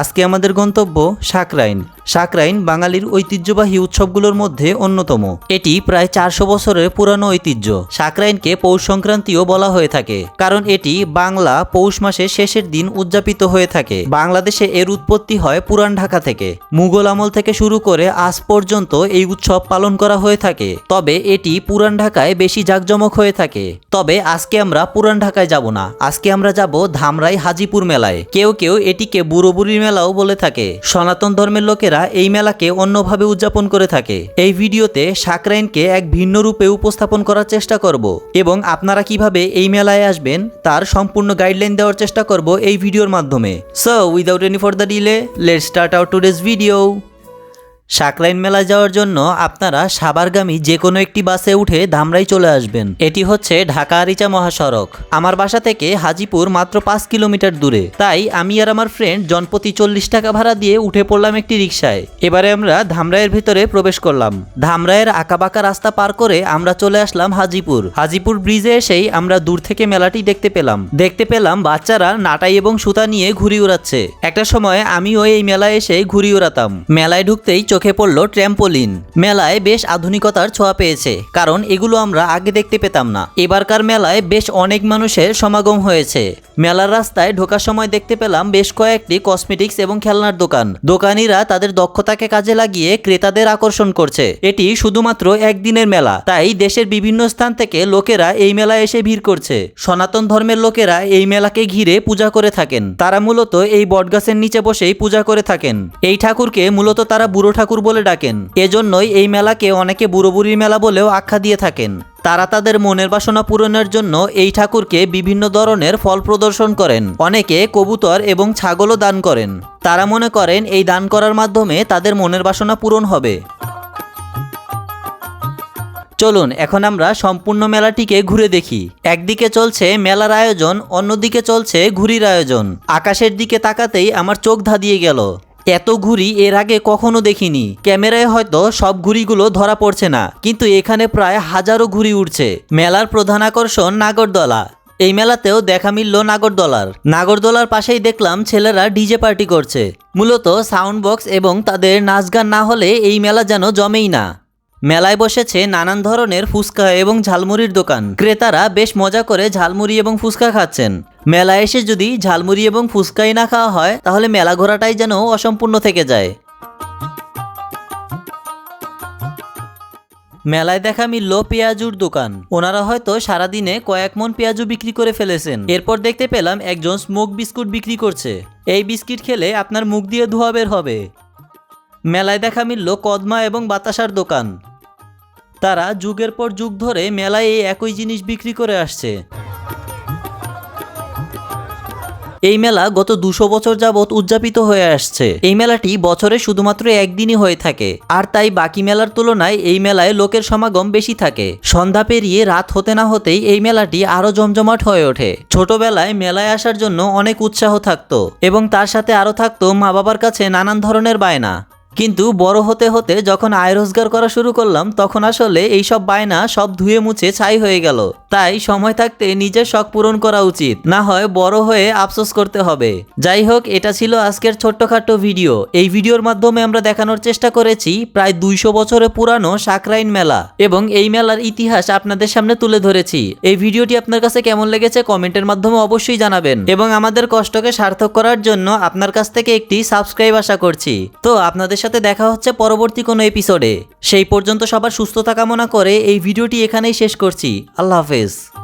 আজকে আমাদের গন্তব্য সাকরাইন। সাকরাইন বাঙালির ঐতিহ্যবাহী উৎসবগুলোর মধ্যে অন্যতম। এটি প্রায় চারশো বছরের পুরানো ঐতিহ্য। সাকরাইনকে পৌষ সংক্রান্তিও বলা হয়ে থাকে, কারণ এটি বাংলা পৌষ মাসের শেষের দিন উদযাপিত হয়ে থাকে। বাংলাদেশে এর উৎপত্তি হয় পুরান ঢাকা থেকে। মুঘল আমল থেকে শুরু করে আজ পর্যন্ত এই উৎসব পালন করা হয়ে থাকে। তবে এটি পুরান ঢাকায় বেশি জাঁকজমক হয়ে থাকে। তবে আজকে আমরা পুরান ঢাকায় যাব না। আজকে আমরা যাব ধামরাই হাজিপুর মেলায়। কেউ কেউ এটিকে বুড়ো বুড়ির মেলাও বলে থাকে। সনাতন ধর্মের লোকেরা এই মেলাকে অন্যভাবে উদযাপন করে থাকে। এই ভিডিওতে সাকরাইনকে এক ভিন্ন রূপে উপস্থাপন করার চেষ্টা করব এবং আপনারা কীভাবে এই মেলায় আসবেন তার সম্পূর্ণ গাইডলাইন দেওয়ার চেষ্টা করব এই ভিডিওর মাধ্যমে। So without any further the delay let's start out today's video Sakrain মেলায় যাওয়ার জন্য আপনারা সাবারগামী যে কোনো একটি বাসে উঠে ধামরাই চলে আসবেন। এটি হচ্ছে ঢাকা আরিচা মহাসড়ক। আমার বাসা থেকে হাজিপুর মাত্র পাঁচ কিলোমিটার দূরে। তাই আমি আর আমার ফ্রেন্ড জনপ্রতি চল্লিশ টাকা ভাড়া দিয়ে উঠে পড়লাম একটি রিক্সায় এবারে আমরা ধামরাইয়ের ভিতরে প্রবেশ করলাম। ধামরাইয়ের আঁকাবাঁকা রাস্তা পার করে আমরা চলে আসলাম হাজিপুর। হাজিপুর ব্রিজে এসেই আমরা দূর থেকে মেলাটি দেখতে পেলাম। দেখতে পেলাম বাচ্চারা নাটাই এবং সুতা নিয়ে ঘুরি উড়াচ্ছে একটা সময় আমিও এই মেলায় এসে ঘুরি উড়াতাম মেলায় ঢুকতেই চোখে পড়ল ট্র্যাম্পোলিন। মেলায় বেশ আধুনিকতার ছোঁয়া পেয়েছে, কারণ এগুলো আমরা আগে দেখতে পেতাম না। এবারকার মেলায় বেশ অনেক মানুষের সমাগম হয়েছে। মেলার রাস্তায় ঢোকার সময় দেখতে পেলাম বেশ কয়েকটি কসমেটিক্স এবং খেলনার দোকান। দোকানিরা তাদের দক্ষতাকে কাজে লাগিয়ে ক্রেতাদের আকর্ষণ করছে। এটি শুধুমাত্র একদিনের মেলা, তাই দেশের বিভিন্ন স্থান থেকে লোকেরা এই মেলায় এসে ভিড় করছে। সনাতন ধর্মের লোকেরা এই মেলাকে ঘিরে পূজা করে থাকেন। তারা মূলত এই বটগাছের নিচে বসেই পূজা করে থাকেন। এই ঠাকুরকে মূলত তারা বুড়ো ঠাকুর বলে ডাকেন। এজন্যই এই মেলাকে অনেকে বুড়ো বুড়ির মেলা বলেও আখ্যা দিয়ে থাকেন। তারা তাদের মনের বাসনা পূরণের জন্য এই ঠাকুরকে বিভিন্ন ধরনের ফল প্রদর্শন করেন। অনেকে কবুতর এবং ছাগলও দান করেন। তারা মনে করেন এই দান করার মাধ্যমে তাদের মনের বাসনা পূরণ হবে। চলুন, এখন আমরা সম্পূর্ণ মেলাটিকে ঘুরে দেখি। একদিকে চলছে মেলার আয়োজন, অন্যদিকে চলছে ঘুরির আয়োজন। আকাশের দিকে তাকাতেই আমার চোখ ধাঁধিয়ে গেল। এত ঘুড়ি এর আগে কখনো দেখিনি। ক্যামেরায় হয়তো সব ঘুড়িগুলো ধরা পড়ছে না, কিন্তু এখানে প্রায় হাজারো ঘুড়ি উঠছে মেলার প্রধান আকর্ষণ নাগরদলা। এই মেলাতেও দেখা মিলল নাগরদলার। নাগরদলার পাশেই দেখলাম ছেলেরা ডিজে পার্টি করছে। মূলত সাউন্ড বক্স এবং তাদের নাচ গান না হলে এই মেলা যেন জমেই না। মেলায় বসেছে নানান ধরনের ফুচকা এবং ঝালমুড়ির দোকান। ক্রেতারা বেশ মজা করে ঝালমুড়ি এবং ফুচকা খাচ্ছেন। মেলায় এসে যদি ঝালমুড়ি এবং ফুচকাই না খাওয়া হয়, তাহলে মেলা ঘোরাটাই যেন অসম্পূর্ণ থেকে যায়। মেলায় দেখা মিলল পেঁয়াজুর দোকান। ওনারা হয়তো সারাদিনে কয়েক মন পেঁয়াজু বিক্রি করে ফেলেছেন। এরপর দেখতে পেলাম একজন স্মোক বিস্কুট বিক্রি করছে। এই বিস্কিট খেলে আপনার মুখ দিয়ে ধোয়া বের হবে। মেলায় দেখা মিলল কদমা এবং বাতাসার দোকান। তারা যুগের পর যুগ ধরে মেলায় এই একই জিনিস বিক্রি করে আসছে। এই মেলা গত দুশো বছর যাবৎ উদযাপিত হয়ে আসছে। এই মেলাটি বছরে শুধুমাত্র একদিনই হয়ে থাকে। আর তাই বাকি মেলার তুলনায় এই মেলায় লোকের সমাগম বেশি থাকে। সন্ধ্যা পেরিয়ে রাত হতে না হতেই এই মেলাটি আরও জমজমাট হয়ে ওঠে। ছোটবেলায় মেলায় আসার জন্য অনেক উৎসাহ থাকতো এবং তার সাথে আরও থাকতো মা বাবার কাছে নানান ধরনের বায়না। কিন্তু বড় হতে হতে যখন আয় রোজগার করা শুরু করলাম, তখন আসলে এই সব বায়না সব ধুয়ে মুছে ছাই হয়ে গেল। তাই সময় থাকতে নিজের শখ পূরণ করা উচিত। না হয় বড় হয়ে আফসোস করতে হবে। যাই হোক, এটা ছিল আজকের ছোট্টখাট্ট ভিডিও। এই ভিডিওর মাধ্যমে আমরা দেখানোর চেষ্টা করেছি প্রায় দুইশো বছরের পুরানো সাকরাইন মেলা এবং এই মেলার ইতিহাস আপনাদের সামনে তুলে ধরেছি। এই ভিডিওটি আপনার কাছে কেমন লেগেছে কমেন্টের মাধ্যমে অবশ্যই জানাবেন। এবং আমাদের কষ্টকে সার্থক করার জন্য আপনার কাছ থেকে একটি সাবস্ক্রাইব আশা করছি। তো, আপনাদের সাথে দেখা হচ্ছে পরবর্তী কোনো এপিসোডে সেই পর্যন্ত সবার সুস্থতা কামনা করে এই ভিডিওটি এখানেই শেষ করছি। আল্লাহ হাফেজ।